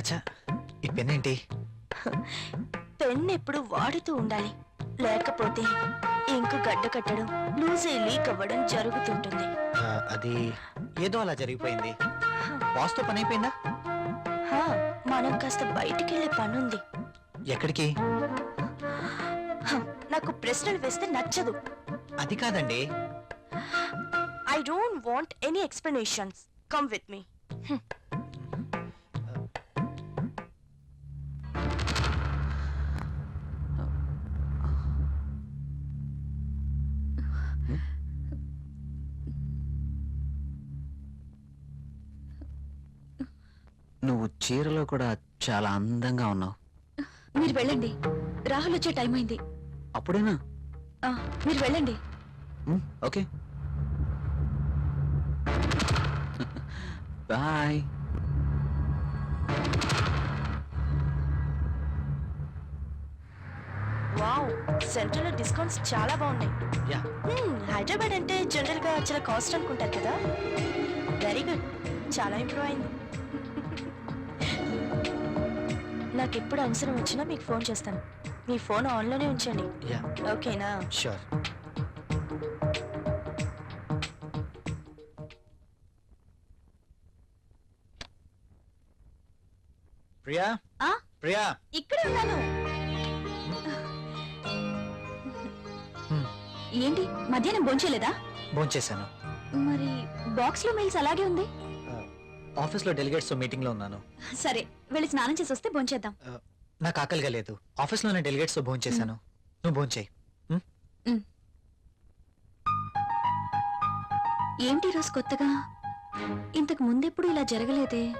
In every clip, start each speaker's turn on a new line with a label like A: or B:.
A: చచ్చా. ఈ పెన్ ఏంటి
B: పెన్ ఎప్పుడు వాడుతూ ఉండాలి. లేకపోతే ఇంకు గడ్డ కట్టడం లూజ్ లీక్ అవ్వడం జరుగుతుంటుంది.
A: ఆ, అది ఏదో అలా జరిగిపోయింది. బాస్తో పని అయిపోయిందా
B: హా, మనం కాస్త బయటికి వెళ్ళే పనుంది.
A: ఎక్కడికి?
B: హ, నాకు ప్రశ్నలు వేస్తే నచ్చదు.
A: అది కాదండి.
B: I don't want any explanations come with me
A: నువ్వు చీరలో కూడా చాలా అందంగా ఉన్నావు.
C: మీరు వెళ్ళండి. రాహుల్ వచ్చే టైం అయింది.
A: అప్పుడేనా?
C: ఆ, మీరు వెళ్ళండి.
A: Um, okay. బాయ్.
B: వావ్ సెంట్రల్లో డిస్కౌంట్స్ చాలా బాగున్నాయి.
A: యా.
B: హైదరాబాద్ అంటే జనరల్గా చాలా కాస్ట్ అనుకుంటారు కదా? వెరీ గుడ్ చాలా ఇంప్రూవ్ అయింది. నాకు ఎప్పుడు అవసరం వచ్చినా మీకు ఫోన్ చేస్తాను. మీ ఫోన్ ఆన్లోనే ఉంచండి.
A: యా
B: ఓకేనా?
A: షూర్ ప్రియా?
C: ఆ?
A: ప్రియా?
C: ఇక్కడే ఉన్నాను. ఏంటి? మధ్యాహ్నం భోంచేయలేదా?
A: భోంచేశాను.
C: మరి బాక్స్లో మెయిల్స్ అలాగే ఉంది.
A: ఆఫీస్లో డెలిగేట్స్ మీటింగ్లో ఉన్నాను.
C: సరే వెళ్ళి స్నానం చేసి వస్తే భోంచేద్దాం.
A: ఆ, నాకు ఆకలిగా లేదు. ఆఫీస్లోనే డెలిగేట్స్తో భోంచేశాను నువ్వు భోంచేయి.
C: ఏంటి ఈ రోజు కొత్తగా? ఇంతకు ముందెప్పుడు ఇలా జరగలేదే?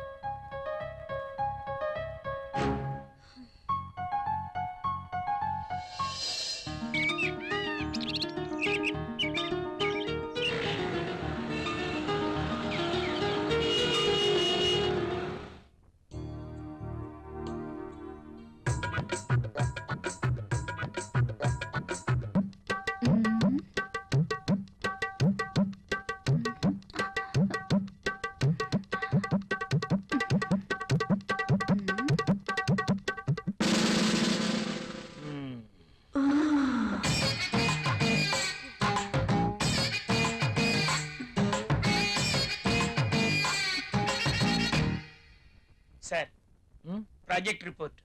D: Project report.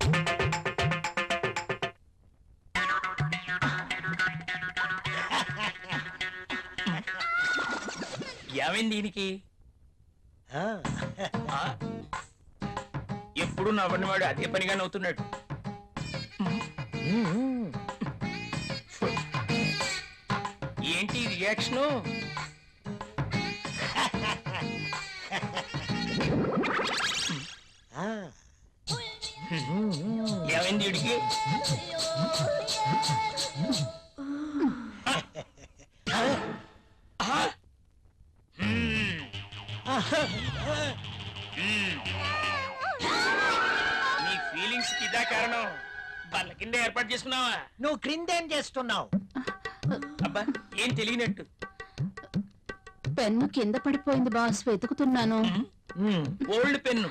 D: ఏమైంది దీనికి? ఆ? ఎప్పుడు నవ్వని వాడు అదే పనిగా నవ్వుతున్నాడు. ఏంటి రియాక్షను? నీ ఫీలింగ్స్కి ఇదా కారణం. బల్ల కింద ఏర్పాటు చేసుకున్నావా?
E: నువ్వు క్రిందేం చేస్తున్నావు?
D: అబ్బా ఏం తెలియనట్టు.
C: పెన్ను కింద పడిపోయింది బాస్ వెతుకుతున్నాను.
D: Old pen.